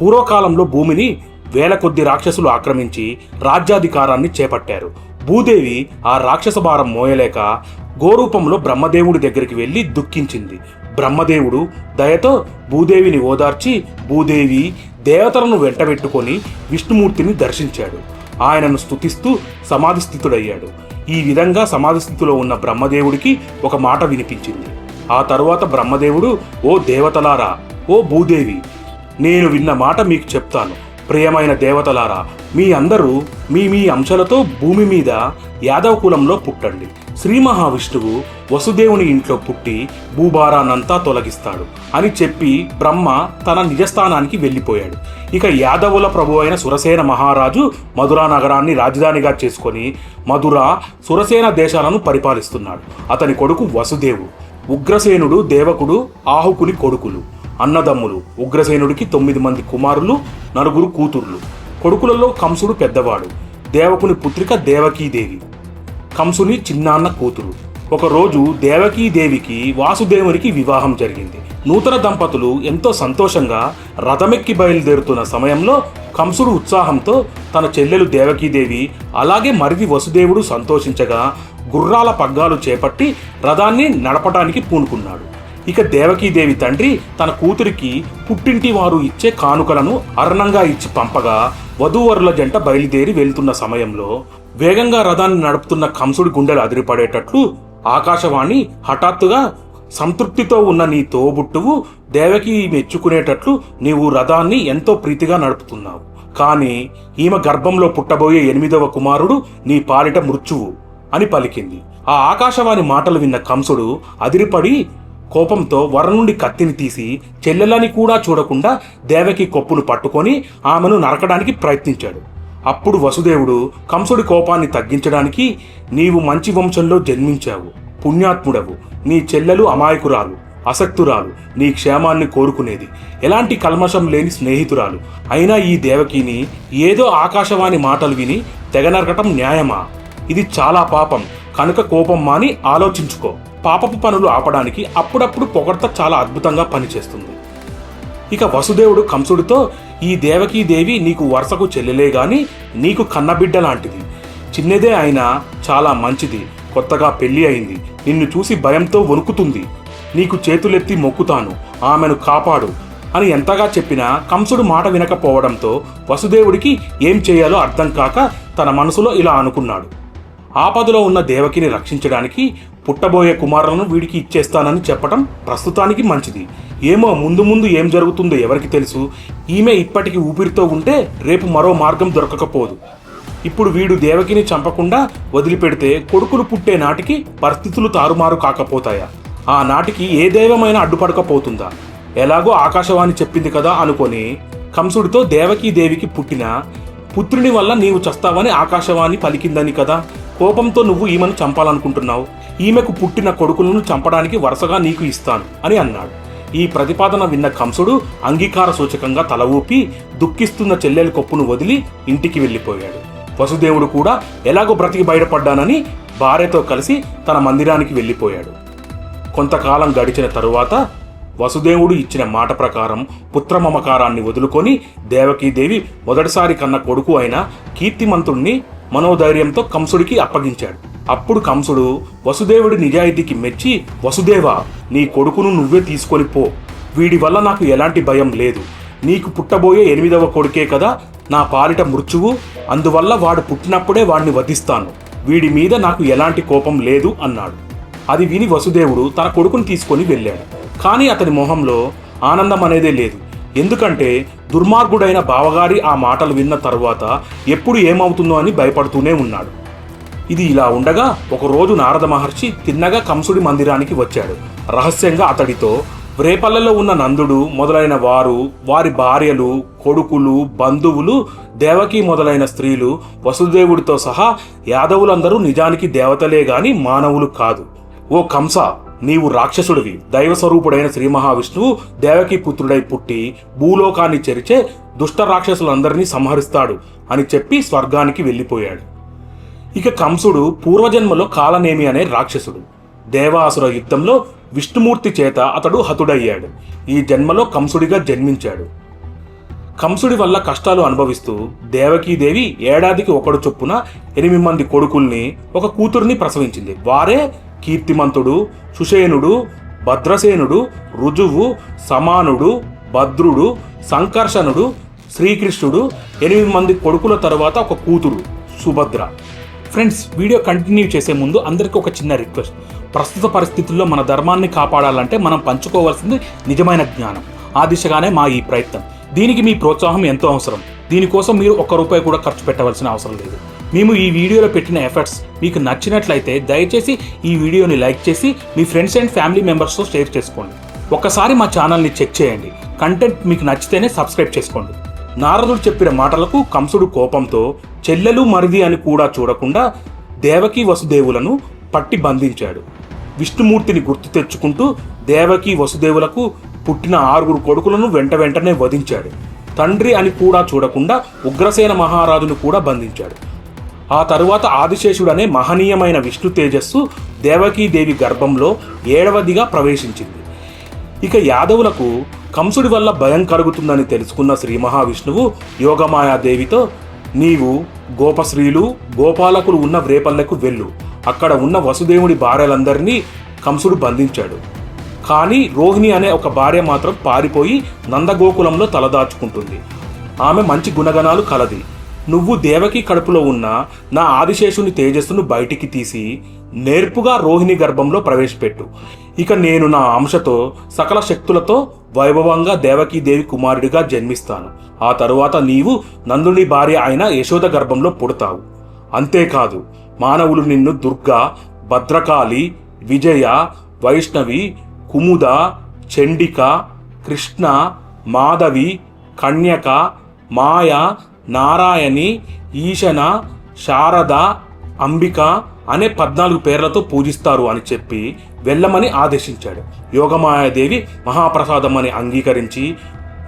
పూర్వకాలంలో భూమిని వేల కొద్ది రాక్షసులు ఆక్రమించి రాజ్యాధికారాన్ని చేపట్టారు. భూదేవి ఆ రాక్షస భారం మోయలేక గోరూపంలో బ్రహ్మదేవుడి దగ్గరికి వెళ్ళి దుఃఖించింది. బ్రహ్మదేవుడు దయతో భూదేవిని ఓదార్చి భూదేవి దేవతలను వెంటబెట్టుకొని విష్ణుమూర్తిని దర్శించాడు. ఆయనను స్తుతిస్తూ సమాధి స్థితుడయ్యాడు. ఈ విధంగా సమాధి స్థితిలో ఉన్న బ్రహ్మదేవుడికి ఒక మాట వినిపించింది. ఆ తరువాత బ్రహ్మదేవుడు ఓ దేవతలారా ఓ భూదేవి నేను విన్న మాట మీకు చెప్తాను. ప్రియమైన దేవతలారా మీ అందరూ మీ మీ అంశాలతో భూమి మీద యాదవ కులంలో పుట్టండి. శ్రీ మహావిష్ణువు వసుదేవుని ఇంట్లో పుట్టి భూభారానంతా తొలగిస్తాడు అని చెప్పి బ్రహ్మ తన నిజస్థానానికి వెళ్ళిపోయాడు. ఇక యాదవుల ప్రభు అయిన సురసేన మహారాజు మధురా నగరాన్ని రాజధానిగా చేసుకొని మధుర సురసేన దేశాలను పరిపాలిస్తున్నాడు. అతని కొడుకు వసుదేవు ఉగ్రసేనుడు దేవకుడు ఆహుకుని కొడుకులు. అన్నదమ్ములు ఉగ్రసేనుడికి తొమ్మిది మంది కుమారులు నలుగురు కూతుర్లు. కొడుకులలో కంసుడు పెద్దవాడు దేవకుని పుత్రిక దేవకీదేవి. కంసుని చిన్నాన్న కూతురు. ఒకరోజు దేవకీదేవికి వాసుదేవునికి వివాహం జరిగింది. నూతన దంపతులు ఎంతో సంతోషంగా రథమెక్కి బయలుదేరుతున్న సమయంలో కంసుడు ఉత్సాహంతో తన చెల్లెలు దేవకీదేవి అలాగే మరిది వసుదేవుడు సంతోషించగా గుర్రాల పగ్గాలు చేపట్టి రథాన్ని నడపడానికి పూనుకున్నాడు. ఇక దేవకీదేవి తండ్రి తన కూతురికి పుట్టింటి వారు ఇచ్చే కానుకలను అరణంగా ఇచ్చి పంపగా వధూవరుల జంట బయలుదేరి వెళ్తున్న సమయంలో వేగంగా రథాన్ని నడుపుతున్న కంసుడి గుండెలు అదిరిపడేటట్లు ఆకాశవాణి హఠాత్తుగా సంతృప్తితో ఉన్న నీ తోబుట్టువు దేవకి మెచ్చుకునేటట్లు నీవు రథాన్ని ఎంతో ప్రీతిగా నడుపుతున్నావు. కానీ ఈమె గర్భంలో పుట్టబోయే ఎనిమిదవ కుమారుడు నీ పాలిట మృత్యువు అని పలికింది. ఆ ఆకాశవాణి మాటలు విన్న కంసుడు అదిరిపడి కోపంతో వర నుండి కత్తిని తీసి చెల్లెలని కూడా చూడకుండా దేవకి కొప్పును పట్టుకొని ఆమెను నరకడానికి ప్రయత్నించాడు. అప్పుడు వసుదేవుడు కంసుడి కోపాన్ని తగ్గించడానికి నీవు మంచి వంశంలో జన్మించావు. పుణ్యాత్ముడవు. నీ చెల్లెలు అమాయకురాలు అసక్తురాలు. నీ క్షేమాన్ని కోరుకునేది. ఎలాంటి కల్మషం లేని స్నేహితురాలు. అయినా ఈ దేవకిని ఏదో ఆకాశవాణి మాటలు విని తెగ నరకటం న్యాయమా? ఇది చాలా పాపం. కనుక కోపం మాని ఆలోచించుకో. పాపపు పనులు ఆపడానికి అప్పుడప్పుడు పొగడ్త చాలా అద్భుతంగా పనిచేస్తుంది. ఇక వసుదేవుడు కంసుడితో ఈ దేవకీ దేవి నీకు వరుసకు చెల్లెలే గాని నీకు కన్నబిడ్డ లాంటిది. చిన్నదే అయినా చాలా మంచిది. కొత్తగా పెళ్ళి అయింది. నిన్ను చూసి భయంతో వణుకుతుంది. నీకు చేతులెత్తి మొక్కుతాను. ఆమెను కాపాడు అని ఎంతగా చెప్పినా కంసుడు మాట వినకపోవడంతో వసుదేవుడికి ఏం చేయాలో అర్థం కాక తన మనసులో ఇలా అనుకున్నాడు. ఆపదలో ఉన్న దేవకిని రక్షించడానికి పుట్టబోయే కుమారులను వీడికి ఇచ్చేస్తానని చెప్పటం ప్రస్తుతానికి మంచిది. ఏమో ముందు ముందు ఏం జరుగుతుందో ఎవరికి తెలుసు. ఈమె ఇప్పటికి ఊపిరితో ఉంటే రేపు మరో మార్గం దొరకకపోదు. ఇప్పుడు వీడు దేవకిని చంపకుండా వదిలిపెడితే కొడుకులు పుట్టే నాటికి పరిస్థితులు తారుమారు కాకపోతాయా? ఆ నాటికి ఏ దైవమైనా అడ్డుపడకపోతుందా? ఎలాగో ఆకాశవాణి చెప్పింది కదా అనుకొని కంసుడితో దేవకీ దేవికి పుట్టిన పుత్రుని వల్ల నీవు చస్తావని ఆకాశవాణి పలికిందని కదా? కోపంతో నువ్వు ఈమెను చంపాలనుకుంటున్నావు. ఈమెకు పుట్టిన కొడుకులను చంపడానికి వరుసగా నీకు ఇస్తాను అని అన్నాడు. ఈ ప్రతిపాదన విన్న కంసుడు అంగీకార సూచకంగా తల ఊపి దుఃఖిస్తున్న చెల్లెలి కొప్పును వదిలి ఇంటికి వెళ్ళిపోయాడు. వసుదేవుడు కూడా ఎలాగో బ్రతికి బయటపడ్డానని భార్యతో కలిసి తన మందిరానికి వెళ్ళిపోయాడు. కొంతకాలం గడిచిన తరువాత వసుదేవుడు ఇచ్చిన మాట ప్రకారం పుత్రమమకారాన్ని వదులుకొని దేవకీదేవి మొదటిసారి కన్న కొడుకు అయిన కీర్తిమంతుణ్ణి మనోధైర్యంతో కంసుడికి అప్పగించాడు. అప్పుడు కంసుడు వసుదేవుడి నిజాయితీకి మెచ్చి వసుదేవా నీ కొడుకును నువ్వే తీసుకొని పో. వీడి వల్ల నాకు ఎలాంటి భయం లేదు. నీకు పుట్టబోయే ఎనిమిదవ కొడుకే కదా నా పాలిట మృత్యువు. అందువల్ల వాడు పుట్టినప్పుడే వాడిని వధిస్తాను. వీడి మీద నాకు ఎలాంటి కోపం లేదు అన్నాడు. అది విని వసుదేవుడు తన కొడుకుని తీసుకొని వెళ్ళాడు. కానీ అతని మొహంలో ఆనందం అనేదే లేదు. ఎందుకంటే దుర్మార్గుడైన బావగారి ఆ మాటలు విన్న తరువాత ఎప్పుడు ఏమవుతుందో అని భయపడుతూనే ఉన్నాడు. ఇది ఇలా ఉండగా ఒకరోజు నారద మహర్షి తిన్నగా కంసుడి మందిరానికి వచ్చాడు. రహస్యంగా అతడితో రేపల్లెలో ఉన్న నందుడు మొదలైన వారు వారి భార్యలు కొడుకులు బంధువులు దేవకి మొదలైన స్త్రీలు వసుదేవుడితో సహా యాదవులందరూ నిజానికి దేవతలే గాని మానవులు కాదు. ఓ కంస నీవు రాక్షసుడివి. దైవ స్వరూపుడైన శ్రీ మహావిష్ణువు దేవకీ పుత్రుడై పుట్టి భూలోకాన్ని చెరిచే దుష్ట రాక్షసులందరినీ సంహరిస్తాడు అని చెప్పి స్వర్గానికి వెళ్ళిపోయాడు. ఇక కంసుడు పూర్వజన్మలో కాలనేమి అనే రాక్షసుడు. దేవాసుర యుద్ధంలో విష్ణుమూర్తి చేత అతడు హతుడయ్యాడు. ఈ జన్మలో కంసుడిగా జన్మించాడు. కంసుడి వల్ల కష్టాలు అనుభవిస్తూ దేవకీదేవి ఏడాదికి ఒకడు చొప్పున ఎనిమిది మంది కొడుకుల్ని ఒక కూతుర్ని ప్రసవించింది. వారే కీర్తిమంతుడు సుషేనుడు భద్రసేనుడు రుజువు సమానుడు భద్రుడు సంకర్షణుడు శ్రీకృష్ణుడు ఎనిమిది మంది కొడుకుల తర్వాత ఒక కూతురు సుభద్ర. ఫ్రెండ్స్ వీడియో కంటిన్యూ చేసే ముందు అందరికీ ఒక చిన్న రిక్వెస్ట్. ప్రస్తుత పరిస్థితుల్లో మన ధర్మాన్ని కాపాడాలంటే మనం పంచుకోవాల్సింది నిజమైన జ్ఞానం ఆ దిశగానే మా ఈ ప్రయత్నం. దీనికి మీ ప్రోత్సాహం ఎంతో అవసరం. దీనికోసం మీరు ఒక్క రూపాయి కూడా ఖర్చు పెట్టవలసిన అవసరం లేదు. మేము ఈ వీడియోలో పెట్టిన ఎఫర్ట్స్ మీకు నచ్చినట్లయితే దయచేసి ఈ వీడియోని లైక్ చేసి మీ ఫ్రెండ్స్ అండ్ ఫ్యామిలీ మెంబర్స్తో షేర్ చేసుకోండి. ఒక్కసారి మా ఛానల్ని చెక్ చేయండి. కంటెంట్ మీకు నచ్చితేనే సబ్స్క్రైబ్ చేసుకోండి. నారదుడు చెప్పిన మాటలకు కంసుడు కోపంతో చెల్లెలు మరిది అని కూడా చూడకుండా దేవకి వసుదేవులను పట్టి బంధించాడు. విష్ణుమూర్తిని గుర్తు తెచ్చుకుంటూ దేవకి వసుదేవులకు పుట్టిన ఆరుగురు కొడుకులను వెంట వెంటనే వధించాడు. తండ్రి అని కూడా చూడకుండా ఉగ్రసేన మహారాజును కూడా బంధించాడు. ఆ తరువాత ఆదిశేషుడు అనే మహనీయమైన విష్ణు తేజస్సు దేవకీదేవి గర్భంలో ఏడవదిగా ప్రవేశించింది. ఇక యాదవులకు కంసుడి వల్ల భయం కలుగుతుందని తెలుసుకున్న శ్రీ మహావిష్ణువు యోగమాయాదేవితో నీవు గోపశ్రీలు గోపాలకులు ఉన్న వ్రేపల్లెకు వెళ్ళు. అక్కడ ఉన్న వసుదేవుడి భార్యలందరినీ కంసుడు బంధించాడు. కానీ రోహిణి అనే ఒక భార్య మాత్రం పారిపోయి నందగోకులంలో తలదాచుకుంటుంది. ఆమె మంచి గుణగణాలు కలది. నువ్వు దేవకి కడుపులో ఉన్న నా ఆదిశేషుని తేజస్సును బయటికి తీసి నేర్పుగా రోహిణి గర్భంలో ప్రవేశపెట్టు. ఇక నేను నా అంశతో సకల శక్తులతో వైభవంగా దేవకీదేవి కుమారుడిగా జన్మిస్తాను. ఆ తరువాత నీవు నందుని భార్య అయిన యశోద గర్భంలో పుడతావు. అంతేకాదు మానవులు నిన్ను దుర్గా భద్రకాళి విజయ వైష్ణవి కుముద చండిక కృష్ణ మాధవి కన్యక మాయ నారాయణి ఈశన శారద అంబిక అనే పద్నాలుగు పేర్లతో పూజిస్తారు అని చెప్పి వెళ్ళమని ఆదేశించాడు. యోగమాయాదేవి మహాప్రసాదం అని అంగీకరించి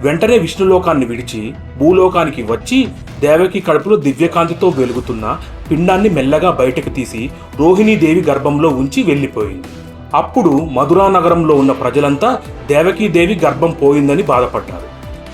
వెంటనే విష్ణులోకాన్ని విడిచి భూలోకానికి వచ్చి దేవకి కడుపులో దివ్యకాంతితో వెలుగుతున్న పిండాన్ని మెల్లగా బయటకు తీసి రోహిణీదేవి గర్భంలో ఉంచి వెళ్ళిపోయింది. అప్పుడు మధురా నగరంలో ఉన్న ప్రజలంతా దేవకీదేవి గర్భం పోయిందని బాధపడ్డారు.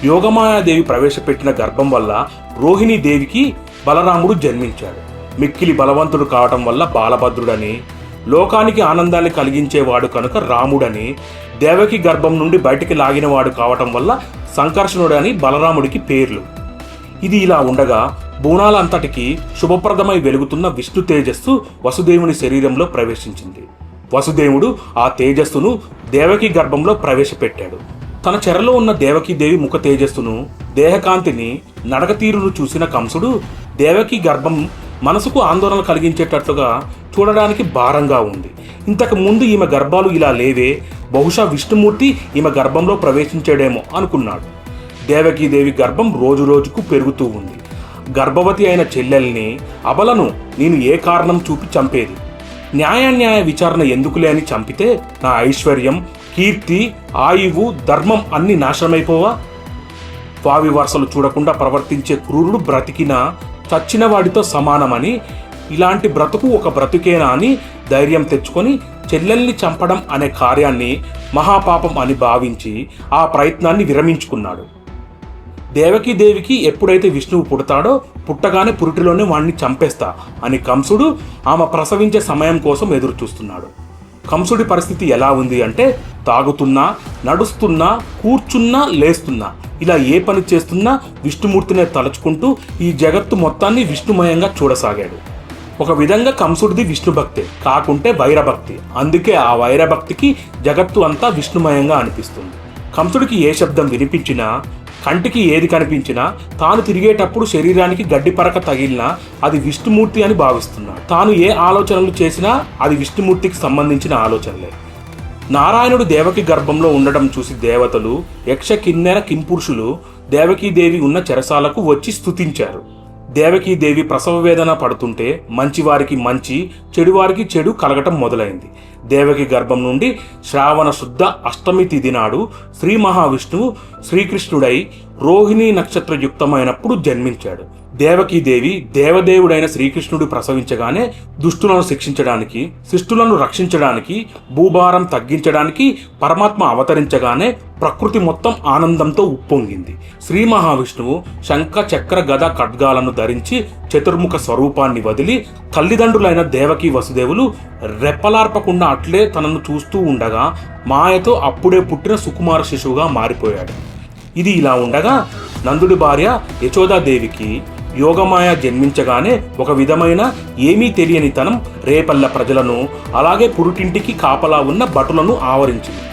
యోగమాయాదేవి ప్రవేశపెట్టిన గర్భం వల్ల రోహిణీదేవికి బలరాముడు జన్మించాడు. మిక్కిలి బలవంతుడు కావటం వల్ల బాలభద్రుడని లోకానికి ఆనందాన్ని కలిగించేవాడు కనుక రాముడని దేవకి గర్భం నుండి బయటికి లాగినవాడు కావటం వల్ల సంకర్షణుడని బలరాముడికి పేర్లు. ఇది ఇలా ఉండగా బోణాలంతటికి శుభప్రదమై వెలుగుతున్న విష్ణు తేజస్సు వసుదేవుని శరీరంలో ప్రవేశించింది. వసుదేవుడు ఆ తేజస్సును దేవకి గర్భంలో ప్రవేశపెట్టాడు. తన చెరలో ఉన్న దేవకీదేవి ముఖ తేజస్సును దేహకాంతిని నడక తీరును చూసిన కంసుడు దేవకి గర్భం మనసుకు ఆందోళన కలిగించేటట్లుగా చూడడానికి భారంగా ఉంది. ఇంతకు ముందు ఈమె గర్భాలు ఇలా లేవే బహుశా విష్ణుమూర్తి ఈమె గర్భంలో ప్రవేశించాడేమో అనుకున్నాడు. దేవకీదేవి గర్భం రోజు రోజుకు పెరుగుతూ ఉంది. గర్భవతి అయిన చెల్లెల్ని అబలను నేను ఏ కారణం చూపి చంపేది? న్యాయాన్యాయ విచారణ ఎందుకులే అని చంపితే నా ఐశ్వర్యం కీర్తి ఆయువు ధర్మం అన్ని నాశనమైపోవా? వావి వరుసలు చూడకుండా ప్రవర్తించే క్రూరుడు బ్రతికినా చచ్చిన వాడితో సమానమని ఇలాంటి బ్రతుకు ఒక బ్రతుకేనా అని ధైర్యం తెచ్చుకొని చెల్లెల్ని చంపడం అనే కార్యాన్ని మహాపాపం అని భావించి ఆ ప్రయత్నాన్ని విరమించుకున్నాడు. దేవకీదేవికి ఎప్పుడైతే విష్ణువు పుడతాడో పుట్టగానే పురిటిలోనే వాణ్ణి చంపేస్తా అని కంసుడు ఆమె ప్రసవించే సమయం కోసం ఎదురు చూస్తున్నాడు కంసుడి పరిస్థితి ఎలా ఉంది అంటే తాగుతున్నా నడుస్తున్నా కూర్చున్నా లేస్తున్నా. ఇలా ఏ పని చేస్తున్నా విష్ణుమూర్తినే తలుచుకుంటూ ఈ జగత్తు మొత్తాన్ని విష్ణుమయంగా చూడసాగాడు. ఒక విధంగా కంసుడిది విష్ణుభక్తే కాకుంటే వైరభక్తి. అందుకే ఆ వైరభక్తికి జగత్తు అంతా విష్ణుమయంగా అనిపిస్తుంది. కంసుడికి ఏ శబ్దం వినిపించినా కంటికి ఏది కనిపించినా తాను తిరిగేటప్పుడు శరీరానికి గడ్డి పరక తగిలినా అది విష్ణుమూర్తి అని భావిస్తున్నాడు తాను ఏ ఆలోచనలు చేసినా అది విష్ణుమూర్తికి సంబంధించిన ఆలోచనలే. నారాయణుడు దేవకి గర్భంలో ఉండడం చూసి దేవతలు యక్ష కిన్నెర కింపురుషులు దేవకీదేవి ఉన్న చెరసాలకు వచ్చి స్తుతించారు. దేవకీదేవి ప్రసవ వేదన పడుతుంటే మంచివారికి మంచి చెడువారికి చెడు కలగటం మొదలైంది. దేవకి గర్భం నుండి శ్రావణ శుద్ధ అష్టమి తిథి నాడు శ్రీ మహావిష్ణువు శ్రీకృష్ణుడై రోహిణీ నక్షత్రయుక్తమైనప్పుడు జన్మించాడు. దేవకీదేవి దేవదేవుడైన శ్రీకృష్ణుడు ప్రసవించగానే దుష్టులను శిక్షించడానికి శిష్టులను రక్షించడానికి భూభారం తగ్గించడానికి పరమాత్మ అవతరించగానే ప్రకృతి మొత్తం ఆనందంతో ఉప్పొంగింది. శ్రీ మహావిష్ణువు శంఖ చక్ర గద ఖడ్గాలను ధరించి చతుర్ముఖ స్వరూపాన్ని వదిలి తల్లిదండ్రులైన దేవకి వసుదేవులు రెప్పలార్పకుండా అట్లే తనను చూస్తూ ఉండగా మాయతో అప్పుడే పుట్టిన సుకుమార శిశువుగా మారిపోయాడు. ఇది ఇలా ఉండగా నందుడి భార్య యశోదాదేవికి యోగమాయ జన్మించగానే ఒక విధమైన ఏమీ తెలియని తనం రేపల్ల ప్రజలను అలాగే పురుటింటికి కాపలా ఉన్న భటులను ఆవరించింది.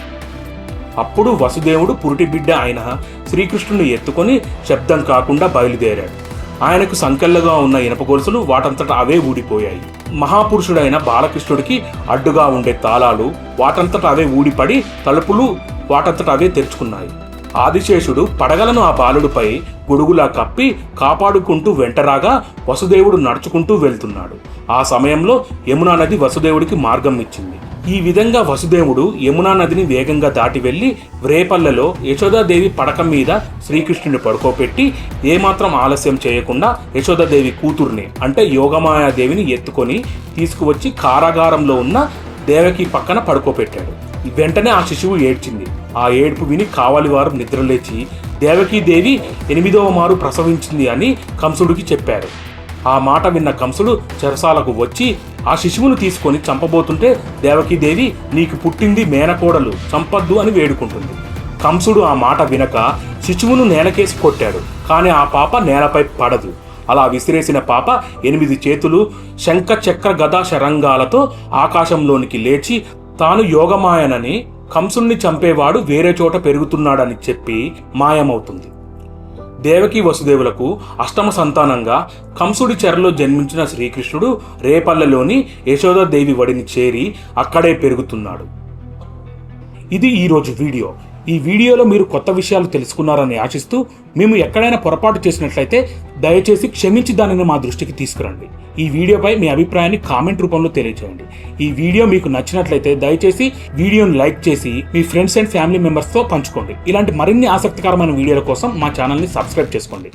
అప్పుడు వసుదేవుడు పురుటి బిడ్డ అయిన శ్రీకృష్ణుని ఎత్తుకొని శబ్దం కాకుండా బయలుదేరాడు. ఆయనకు సంకెళ్ళగా ఉన్న ఇనప గొలుసులు వాటంతట అవే ఊడిపోయాయి. మహాపురుషుడైన బాలకృష్ణుడికి అడ్డుగా ఉండే తాళాలు వాటంతట అవే ఊడిపడి తలుపులు వాటంతట అవే తెరుచుకున్నాయి. ఆదిశేషుడు పడగలను ఆ బాలుడిపై గొడుగులా కప్పి కాపాడుకుంటూ వెంటరాగా వసుదేవుడు నడుచుకుంటూ వెళ్తున్నాడు. ఆ సమయంలో యమునా నది వసుదేవుడికి మార్గం ఇచ్చింది. ఈ విధంగా వసుదేవుడు యమునా నదిని వేగంగా దాటి వెళ్ళి వ్రేపల్లెలో యశోదాదేవి పడక మీద శ్రీకృష్ణుని పడుకోపెట్టి ఏమాత్రం ఆలస్యం చేయకుండా యశోదాదేవి కూతుర్ని అంటే యోగమాయాదేవిని ఎత్తుకొని తీసుకువచ్చి కారాగారంలో ఉన్న దేవకి పక్కన పడుకోపెట్టాడు. వెంటనే ఆ శిశువు ఏడ్చింది. ఆ ఏడుపు విని కావలి వారు నిద్రలేచి దేవకీదేవి ఎనిమిదవ మారు ప్రసవించింది అని కంసుడికి చెప్పారు. ఆ మాట విన్న కంసుడు చెరసాలకు వచ్చి ఆ శిశువును తీసుకొని చంపబోతుంటే దేవకీదేవి నీకు పుట్టింది మేనకోడలు చంపద్దు అని వేడుకుంటుంది. కంసుడు ఆ మాట వినక శిశువును నేలకేసి కొట్టాడు. కానీ ఆ పాప నేలపై పడదు. అలా విసిరేసిన పాప ఎనిమిది చేతులు శంఖ చక్ర గదా శరంగాలతో ఆకాశంలోనికి లేచి తాను యోగమాయనని కంసుణ్ణి చంపేవాడు వేరే చోట పెరుగుతున్నాడని చెప్పి మాయమవుతుంది. దేవకి వసుదేవులకు అష్టమ సంతానంగా కంసుడి చెరలో జన్మించిన శ్రీకృష్ణుడు రేపల్లెలోని యశోదాదేవి వడిని చేరి అక్కడే పెరుగుతున్నాడు. ఇది ఈరోజు వీడియో. ఈ వీడియోలో మీరు కొత్త విషయాలు తెలుసుకున్నారని ఆశిస్తూ మేము ఎక్కడైనా పొరపాటు చేసినట్లయితే దయచేసి క్షమించి దానిని మా దృష్టికి తీసుకురండి. ఈ వీడియోపై మీ అభిప్రాయాన్ని కామెంట్ రూపంలో తెలియజేయండి ఈ వీడియో మీకు నచ్చినట్లయితే దయచేసి వీడియోను లైక్ చేసి మీ ఫ్రెండ్స్ అండ్ ఫ్యామిలీ మెంబర్స్తో పంచుకోండి. ఇలాంటి మరిన్ని ఆసక్తికరమైన వీడియోల కోసం మా ఛానల్ని సబ్స్క్రైబ్ చేసుకోండి.